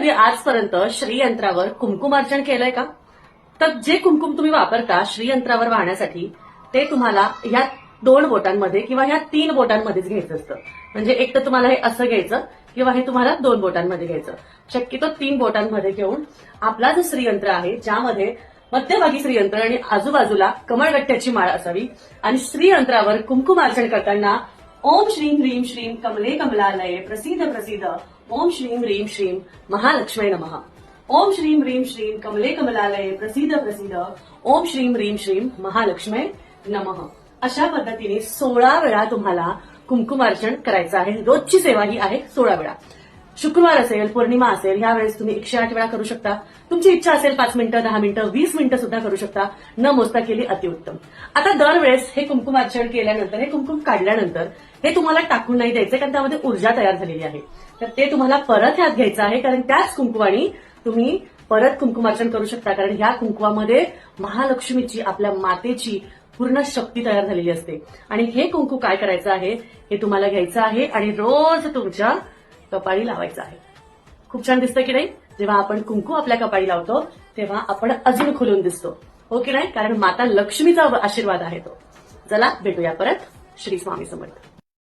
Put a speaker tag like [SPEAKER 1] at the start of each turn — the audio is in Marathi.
[SPEAKER 1] कधी आजपर्यंत श्रीयंत्रावर कुंकुमार्चन केलंय का? तर जे कुंकुम तुम्ही वापरता श्रीयंत्रावर वाहण्यासाठी ते तुम्हाला ह्या दोन बोटांमध्ये किंवा ह्या तीन बोटांमध्येच घ्यायचं असतं. म्हणजे एक तर तुम्हाला हे असं घ्यायचं किंवा हे तुम्हाला दोन बोटांमध्ये घ्यायचं. शक्यतो तीन बोटांमध्ये घेऊन आपला जो श्रीयंत्र आहे ज्यामध्ये मध्यभागी श्रीयंत्र आणि आजूबाजूला कमळगट्ट्याची माळ असावी आणि श्रीयंत्रावर कुंकुमार्चन करताना ओम श्रीं ह्रीं श्रीं कमले कमलालये प्रसीद प्रसीद। ओम श्रीं ह्रीं श्रीं महालक्ष्मी नमः। ओम श्रीं ह्रीं श्रीं कमले कमलालये प्रसिद्ध प्रसिद्ध ओम श्रीं ह्रीं श्रीं महालक्ष्मी नमः। अशा पद्धतीने सोळा वेळा तुम्हाला कुंकुमार्चन करायचं आहे. रोजची सेवा ही आहे सोळा वेळा. शुक्रवार असेल पौर्णिमा असेल यावेळेस तुम्ही एकशे आठ वेळा करू शकता. तुमची इच्छा असेल पाच मिनिटं दहा मिनिटं वीस मिनिटं सुद्धा करू शकता. न मोजता केली अतिउत्तम. आता दरवेळेस हे कुंकुमार्चन केल्यानंतर हे कुंकुम काढल्यानंतर हे तुम्हाला टाकून नाही द्यायचं कारण त्यामध्ये ऊर्जा तयार झालेली आहे. तर ते तुम्हाला परत ह्यात घ्यायचं आहे कारण त्याच कुंकुवानी तुम्ही परत कुंकुमार्चन करू शकता कारण ह्या कुंकुवामध्ये महालक्ष्मीची आपल्या मातेची पूर्ण शक्ती तयार झालेली असते. आणि हे कुंकू काय करायचं आहे? हे तुम्हाला घ्यायचं आहे आणि रोज तुमच्या कपाळी लावायचं आहे. खूप छान दिसतं की नाही? जेव्हा आपण कुंकू आपल्या कपाळी लावतो तेव्हा आपण अजून खुलून दिसतो. हो की नाही? कारण माता लक्ष्मीचा आशीर्वाद आहे तो. चला भेटूया परत. श्री स्वामी समर्थ.